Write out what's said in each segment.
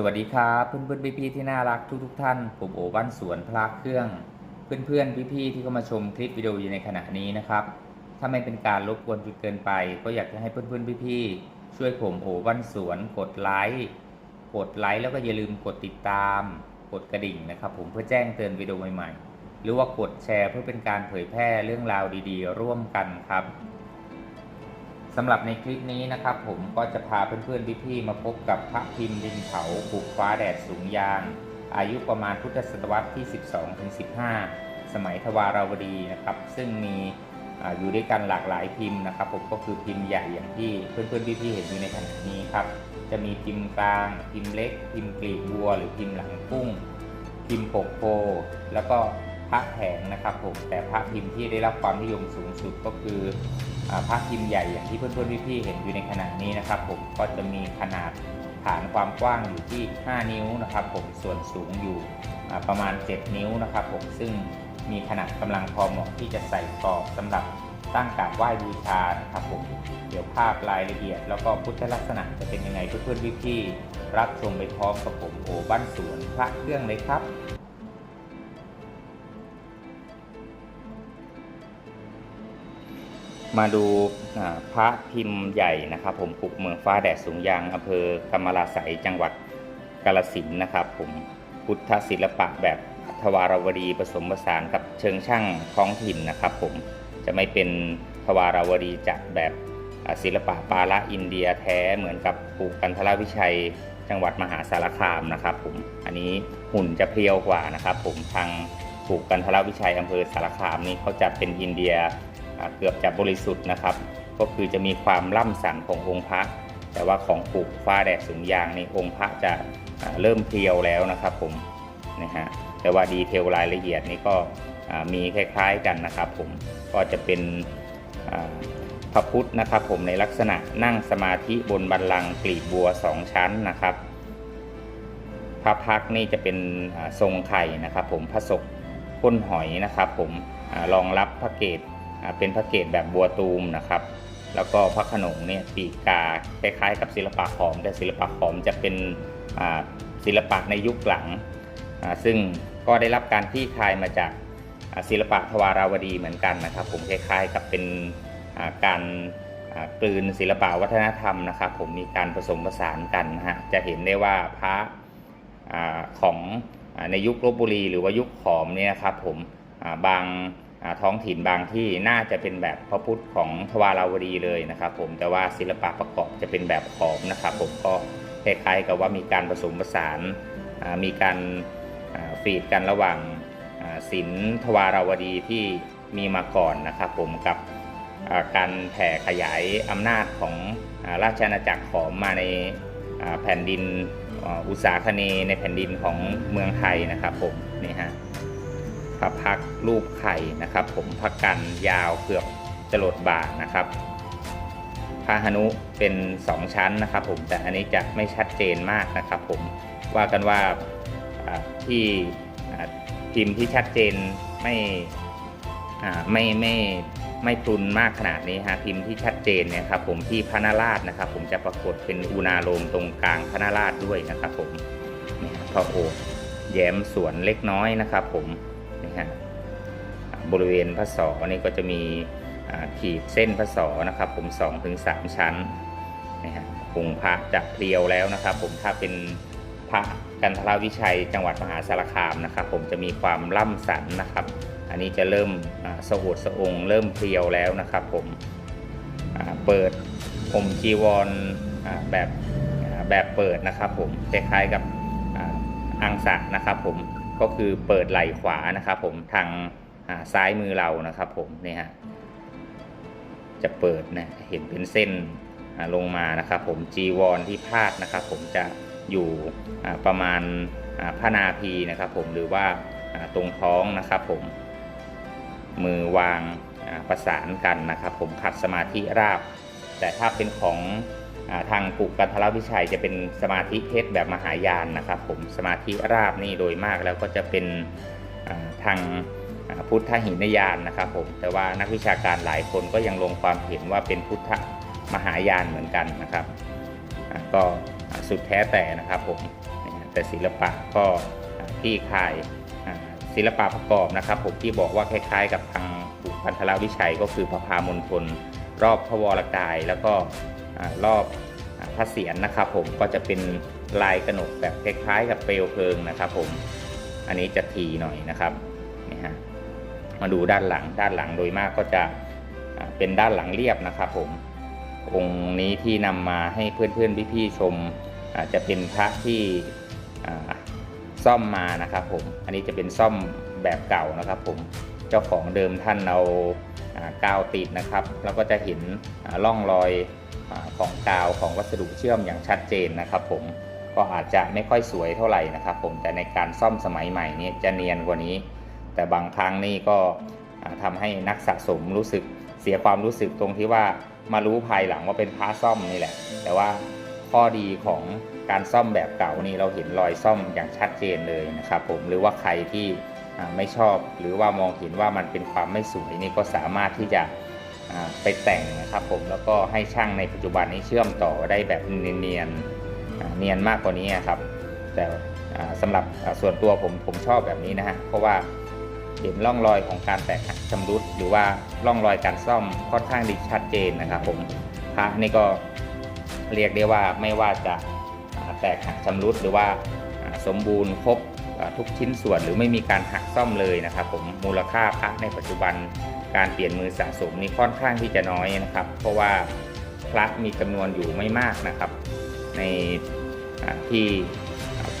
สวัสดีครับเพื่อนเพื่อนพี่พี่ๆที่น่ารักทุกทุกๆท่าน ผมโอบ้านสวนพระเครื่อง เพื่อนเพื่อนพี่พี่ๆที่เข้ามาชมคลิปวิดีโออยู่ในขณะนี้นะครับ ถ้าไม่เป็นการรบกวนจนเกินไป ก็อยากจะให้เพื่อนเพื่อนพี่พี่ๆช่วยผมโอบ้านสวนกดไลค์กดไลค์แล้วก็อย่าลืมกดติดตาม กดกระดิ่งนะครับ ผมเพื่อแจ้งเตือนวิดีโอใหม่ๆ หรือว่ากดแชร์เพื่อเป็นการเผยแพร่เรื่องราวดีๆ ร่วมกันครับ สำหรับในคลิปนี้นะครับ ผมก็จะพาเพื่อนๆพี่ๆมาพบกับพระพิมพ์ดินเผาปลูกฟ้าแดดสูงยาง อายุประมาณพุทธศตวรรษที่ 12ถึง15 สมัยทวาราวดีนะครับ ซึ่งมีออยู่ด้วยกันหลากหลายพิมพ์นะครับ ผมก็คือพิมพ์ใหญ่อย่างที่เพื่อนๆพี่ๆเห็นอยู่ในขณะนี้ครับ จะมีพิมพ์กลาง พิมพ์เล็ก พิมพ์กลีบบัว หรือพิมพ์หลังกุ้ง พิมพ์ปกโพแล้วก็ พระแผงนะครับผมแต่พระพิมพ์ที่ได้รับความนิยมสูงสุดก็คืออพระพิมพ์ใหญ่อย่างที่เพื่อนๆพี่ๆเห็นอยู่ในขณะนี้นะครับผมก็จะมีขนาดฐานความกว้างอยู่ที่ 5 นิ้วนะครับผมส่วนสูงอยู่ประมาณ 7 นิ้วนะครับผมซึ่งมีขนาดกำลังพอเหมาะที่จะใส่กรอบสำหรับตั้งกราบไหว้บูชานะครับผมเดี๋ยวภาพรายละเอียด แล้วก็พุทธลักษณะจะเป็นยังไงเพื่อนๆพี่ๆรับชมไปพร้อมกับผมโอบ้านสวนพระเครื่องเลยครับ มาดูพระพิมพ์ใหญ่นะครับ ผมปลุกเมืองฟ้าแดดสูงยางอำเภอกำมะลาไสจังหวัดกาลสินนะครับ ผมพุทธศิลปะแบบทวารวดีผสมผสานกับเชิงช่างท้องถิ่นนะครับ ผมจะไม่เป็นทวารวดีจัดแบบศิลปะปาละอินเดียแท้เหมือนกับปลูกกันทรวิชัยจังหวัดมหาสารคามนะครับ ผมอันนี้หุ่นจะเพรียวกว่านะครับ ผมทางปลูกกันทรวิชัยอำเภอสารคามนี่เขาจะเป็นอินเดีย เกือบจะบริสุทธิ์นะครับ ก็คือจะมีความล่ำสันขององค์พระ แต่ว่าของปลูกฟ้าแดดสูงยางในองค์พระจะเริ่มเพรียวแล้วนะครับผมนะฮะแต่ว่าดีเทลรายละเอียดนี่ก็มีคล้ายๆกันนะครับผมก็จะเป็นพระพุทธนะครับผมในลักษณะนั่งสมาธิบนบัลลังกลีบบัวสองชั้นนะครับ พระพักนี่จะเป็นทรงไข่นะครับผมพระศกก้นหอยนะครับผมอรองรับพระเกศ เป็นพระเกศแบบบัวตูมนะครับ แล้วก็พระขนงเนี่ยปีกาคล้ายๆ กับศิลปะขอม แต่ศิลปะขอมจะเป็นศิลปะในยุคหลัง ซึ่งก็ได้รับการที่คายมาจากศิลปะทวาราวดีเหมือนกันนะครับ ผมคล้ายๆกับเป็นการกลืนศิลปะวัฒนธรรมนะครับ ผมมีการผสมผสานกันนะฮะจะเห็นได้ว่าพระของในยุคลบบุรี หรือว่ายุคขอมเนี่ยนะครับผมบาง ท้องถิ่นบางที่น่าจะเป็นแบบพระพุทธของทวาราวดีเลยนะครับ ผมแต่ว่าศิลปะประกอบจะเป็นแบบขอมนะครับ ผมก็คล้ายๆกับว่ามีการผสมผสานมีการฟีดกันระหว่างศิลป์ทวาราวดีที่มีมาก่อนนะครับ ผมกับการแผ่ขยายอำนาจของอราชอาณาจักรขอมมาในแผ่นดินอุตสาคเนในแผ่นดินของเมืองไทยนะครับผมนี่ฮะ พระพักรูปไข่นะครับ ผมพระกันยาวเกือบจรดบ่านะครับพระหนุเป็นสองชั้นนะครับ ผมแต่อันนี้จะไม่ชัดเจนมากนะครับ ผมว่ากันว่าที่พิมพ์ที่ชัดเจนไม่ไม่ไม่ไม่พรุนมากขนาดนี้ฮะพิมพ์ที่ชัดเจนเนี่ยครับ ผมที่พระนาราชนะครับ ผมจะปรากฏเป็นอุณาโลมตรงกลางพระนาราชด้วยนะครับ ผมนี่ฮะพระโอแย้มสวนเล็กน้อยนะครับ ผม นี่ฮะบริเวณพระศอนี่ก็จะมีขีดเส้นพระศอนะครับ ผม2ถึง3ชั้นนี่ฮะองค์พระจะเพรียวแล้วนะครับ ผมถ้าเป็นพระกันทรวิชัยจังหวัดมหาสารคามนะครับ ผมจะมีความล่ำสันนะครับ อันนี้จะเริ่มสโอดสะองเริ่มเพรียวแล้วนะครับ ผมเปิดผมจีวรแบบแบบเปิดนะครับ ผมคล้ายๆกับอังสะนะครับ ผม ก็คือเปิดไหล่ขวานะครับผมทางาซ้ายมือเรานะครับผมนี่ฮะจะเปิดนะเห็นเป็นเส้นลงมานะครับผมจีวรที่พาดนะครับผมจะอยู่ประมาณอ่าพระนาพีนะครับผมหรือว่าตรงท้องนะครับผมมือวางประสานกันนะครับผมขัดสมาธิราบ แต่ถ้าเป็นของ ทางปุกกันทรวิชัยจะเป็นสมาธิเพชรแบบมหายานนะครับผมสมาธิราบนี่โดยมากแล้วก็จะเป็นทางพุทธหินยานนะครับผมแต่ว่านักวิชาการหลายคนก็ยังลงความเห็นว่าเป็นพุทธมหายานเหมือนกันนะครับก็สุดแท้แต่นะครับผมแต่ศิลปะก็ที่คายศิลปะประกอบนะครับผมที่บอกว่าคล้ายๆ กับทางบุพันธลวิชัยก็คือพระพามณฑล รอบพระวรกาย แล้วก็อรอบอพระเศียรนะครับผมก็จะเป็นลายกระหนกแบบคล้ายๆกับเปลวเพลิงนะครับผมอันนี้จะทีหน่อยนะครับนี่ฮะมาดูด้านหลังด้านหลังโดยมากก็จะเป็นด้านหลังเรียบนะครับผมองค์นี้ที่นำมาให้เพื่อนๆพี่ๆชมอาจจะเป็นพระที่ซ่อมมานะครับผมอันนี้จะเป็นซ่อมแบบเก่านะครับผม เจ้าของเดิมท่านเอาอากาวติดนะครับ แล้วก็จะเห็นร่องรอยอของกาวของวัสดุเชื่อมอย่างชัดเจนนะครับ ผมก็อาจจะไม่ค่อยสวยเท่าไหร่นะครับ ผมแต่ในการซ่อมสมัยใหม่นี้จะเนียนกว่านี้ แต่บางครั้งนี่ก็อ่าทำให้นักสะสมรู้สึกเสียความรู้สึกตรงที่ว่ามารู้ภายหลังว่าเป็นพระซ่อมนี่แหละ แต่ว่าข้อดีของการซ่อมแบบเก่านี่เราเห็นรอยซ่อมอย่างชัดเจนเลยนะครับ ผมหรือว่าใครที่ ไม่ชอบหรือว่ามองเห็นว่ามันเป็นความไม่สวยนี่ก็สามารถที่จะไปแต่งนะครับผมแล้วก็ให้ช่างในปัจจุบันนี้เชื่อมต่อได้แบบเนียนๆเนียนมากกว่านี้ครับ แต่อ่าสำหรับส่วนตัวผมผมชอบแบบนี้นะฮะเพราะว่าเห็นร่องรอยของการแตกหักชำรุด หรือว่าร่องรอยการซ่อมค่อนข้างดีชัดเจนนะครับผมพระนี่ก็เรียกได้ว่าไม่ว่าจะแตกหักชำรุดหรือว่าสมบูรณ์ครบ ทุกชิ้นส่วนหรือไม่มีการหักซ่อมเลยนะครับ ผมมูลค่าพระในปัจจุบันการเปลี่ยนมือสะสมนี่ค่อนข้างที่จะน้อยนะครับ เพราะว่าพระมีจำนวนอยู่ไม่มากนะครับ ในที่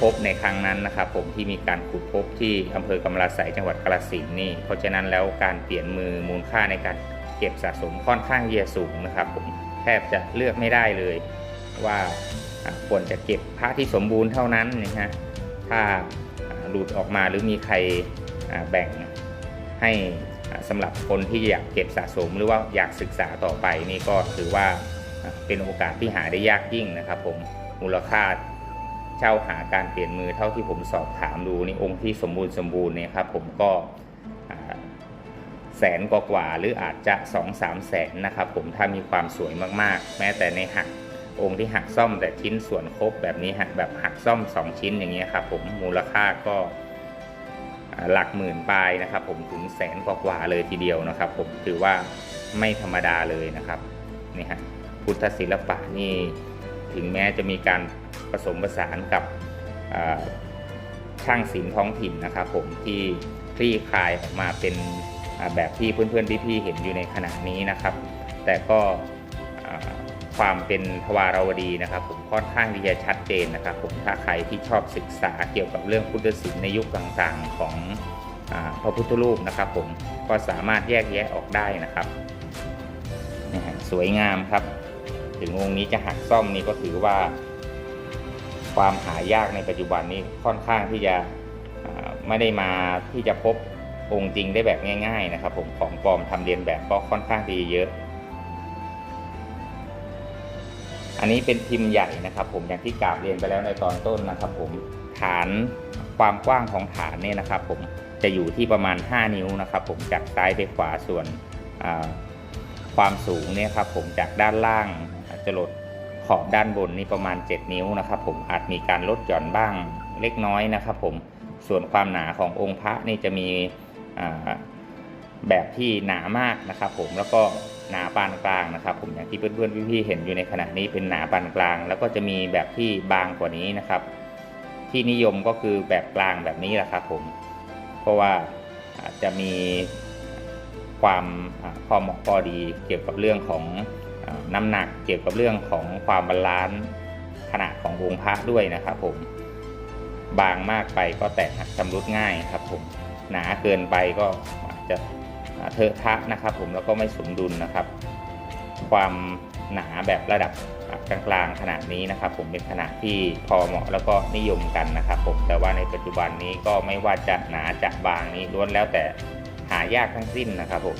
พบในครั้งนั้นนะครับ ผมที่มีการขุดพบที่อำเภอกำลาไสยจังหวัดกาฬสินธุ์นี่เพราะฉะนั้นแล้วการเปลี่ยนมือมูลค่าในการเก็บสะสมค่อนข้างเยอสูงนะครับ ผมแทบจะเลือกไม่ได้เลย ว่าควรจะเก็บพระที่สมบูรณ์เท่านั้นนะฮะถ้า หลุดออกมาหรือมีใครแบ่งให้สำหรับคนที่อยากเก็บสะสมหรือว่าอยากศึกษาต่อไปนี่ก็ถือว่าเป็นโอกาสที่หาได้ยากยิ่งนะครับผมมูลค่าเช่าหาการเปลี่ยนมือเท่าที่ผมสอบถามดูนี่องค์ที่สมบูรณ์สมบูรณ์เนี่ยครับผมก็แสนกว่าหรืออาจจะ 2 3 แสนนะครับผมถ้ามีความสวยมากๆ แม้แต่ในหัก องค์ที่หักซ่อมแต่ชิ้นส่วนครบแบบนี้ฮะแบบหักซ่อม 2 ชิ้นอย่างเงี้ยครับผมมูลค่าก็หลักหมื่นปลายนะครับ ผมถึงแสนกว่าเลยทีเดียวนะครับ ผมถือว่าไม่ธรรมดาเลยนะครับนี่ฮะพุทธศิลปะนี่ถึงแม้จะมีการผสมผสานกับช่างศิลป์ท้องถิ่นนะครับ ผมที่คลี่คลายออกมาเป็นแบบที่เพื่อนๆพี่ๆเห็นอยู่ในขณะนี้นะครับ แต่ก็ ความเป็นทวารวดีนะครับ ผมค่อนข้างที่จะชัดเจนนะครับ ผมถ้าใครที่ชอบศึกษาเกี่ยวกับเรื่องพุทธศิลป์ในยุคต่างๆของอพระพุทธรูปนะครับ ผมก็สามารถแยกแยะออกได้นะครับนี่ฮะสวยงามครับ ถึงองค์นี้จะหักซ่อมนี่ก็ถือว่า ความหายากในปัจจุบันนี้ค่อนข้างที่จะไม่ได้มาที่จะพบองค์จริงได้แบบง่าย ๆ นะครับ ผมของปลอมทำเรียนแบบก็ค่อนข้างดีเยอะ อันนี้เป็นพิมพ์ใหญ่นะครับ ผมอย่างที่กราบเรียนไปแล้วในตอนต้นนะครับ ผมฐานความกว้างของฐานเนี่ยนะครับ ผมจะอยู่ที่ประมาณ 5 นิ้วนะครับ ผมจากซ้ายไปขวาส่วนความสูงเนี่ยครับ ผมจากด้านล่างจะลดขอบด้านบนนี่ประมาณ 7 นิ้วนะครับ ผมอาจมีการลดหย่อนบ้างเล็กน้อยนะครับ ผมส่วนความหนาขององค์พระนี่จะมี แบบที่หนามากนะครับ ผมแล้วก็หนาปานกลางนะครับ ผมอย่างที่เพื่อนๆพี่ๆเห็นอยู่ในขณะนี้เป็นหนาปานกลาง แล้วก็จะมีแบบที่บางกว่านี้นะครับ ที่นิยมก็คือแบบกลางแบบนี้แหละครับผมเพราะว่าจะมีความพอเหมาะพอดีเกี่ยวกับเรื่องของน้ำหนักเกี่ยวกับเรื่องของความบาลานซ์ขนาดขององค์พระด้วยนะครับ ผมบางมากไปก็แตกหักชำรุดง่ายครับผมหนาเกินไปก็อาจจะ เทอะทะนะครับ ผมแล้วก็ไม่สมดุลนะครับ ความหนาแบบระดับกลางๆขนาดนี้นะครับ ผมเป็นขนาดที่พอเหมาะแล้วก็นิยมกันนะครับ ผมแต่ว่าในปัจจุบันนี้ก็ไม่ว่าจะหนาจะบางนี้ล้วนแล้วแต่หายากทั้งสิ้นนะครับ ผม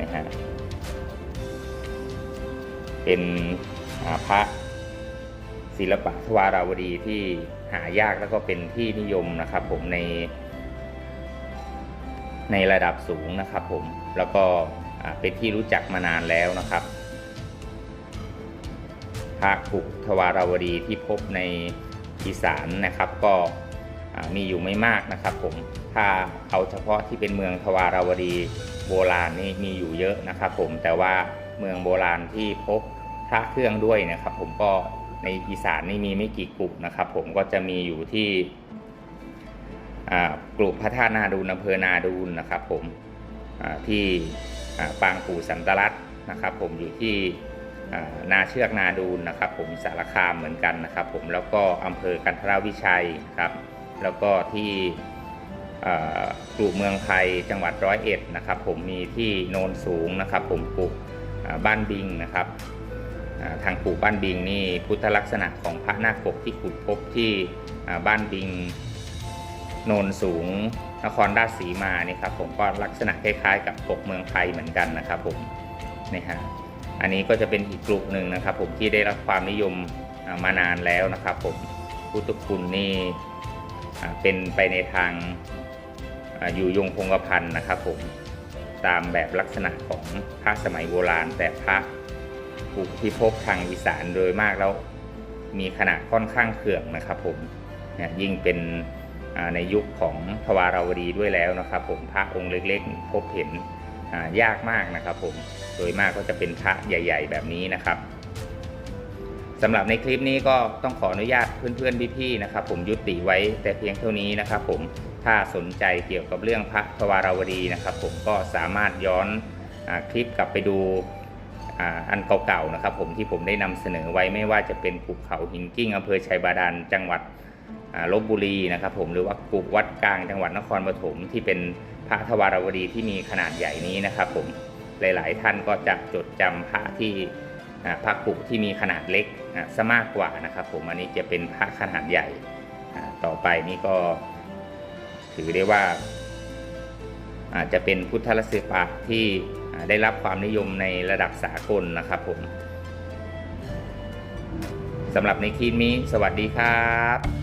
นะฮะเป็นพระศิลปะทวาราวดีที่หายากแล้วก็เป็นที่นิยมนะครับ ผมใน ในระดับสูงนะครับผมแล้วก็เป็นที่รู้จักมานานแล้วนะครับพระกุกทวาราวดีที่พบในอีสานนะครับก็มีอยู่ไม่มากนะครับผมถ้าเอาเฉพาะที่เป็นเมืองทวาราวดีโบราณนี่มีอยู่เยอะนะครับผมแต่ว่าเมืองโบราณที่พบพระเครื่องด้วยนะครับผมก็ในอีสานนี่มีไม่กี่กลุ่มนะครับผมก็จะมีอยู่ที่ กลุ่มพระธาตุนาดูนอำเภอนาดูนนะครับผมที่ปางปู่สันตรัตนะครับผมอยู่ที่นาเชือกนาดูนนะครับผมสารคามเหมือนกันนะครับผมแล้วก็อำเภอกันทรวิชัยครับแล้วก็ที่กลุ่มเมืองไทยจังหวัดร้อยเอ็ดนะครับผมมีที่โนนสูงนะครับผมปลูกอ่บ้านบิงนะครับทางปลูกบ้านบิงนี่พุทธลักษณะของพระนาคปกที่ขุดพบที่บ้านบิง โนนสูงนครราชสีมานี่ครับผมก็ลักษณะคล้ายๆ กับปกเมืองไทยเหมือนกันนะครับผมนี่ฮะอันนี้ก็จะเป็นอีกกลุ่มหนึ่งนะครับ ผมที่ได้รับความนิยมมานานแล้วนะครับผมพุทธคุณนี่เป็นไปในทางอยู่ยงคงกระพันนะครับผมตามแบบลักษณะของพระสมัยโบราณ แต่พระปลูกที่พบทางอีสานโดยมากแล้วมีขนาดค่อนข้างเขื่องนะครับผมเนี่ยยิ่งเป็น ในยุคของทวาราวดีด้วยแล้วนะครับ ผมพระองค์เล็กๆ พบเห็นยากมากนะครับผมโดยมากก็จะเป็นพระใหญ่ ๆ แบบนี้นะครับสำหรับในคลิปนี้ก็ต้องขออนุญาตเพื่อนๆพี่ๆนะครับ ผมยุติไว้แต่เพียงเท่านี้นะครับ ผมถ้าสนใจเกี่ยวกับเรื่องพระทวาราวดีนะครับ ผมก็สามารถย้อนอคลิปกลับไปดูอันเก่าๆนะครับ ผมที่ผมได้นำเสนอไว้ไม่ว่าจะเป็นภูเขาหินกิ้งอำเภอชัยบาดาลจังหวัด ลบบุรีนะครับผมหรือว่ากุวัดกลางจังหวัดนครปฐมที่เป็นพระทวารวดีที่มีขนาดใหญ่นี้นะครับผมหลาย ๆ ท่านก็จะจดจำพระที่พระกุที่มีขนาดเล็กซะมากกว่านะครับผมอันนี้จะเป็นพระขนาดใหญ่ต่อไปนี่ก็ถือได้ว่าอาจจะเป็นพุทธศิลปะที่ได้รับความนิยมในระดับสากลนะครับผมสำหรับในคลิปนี้ สวัสดีครับ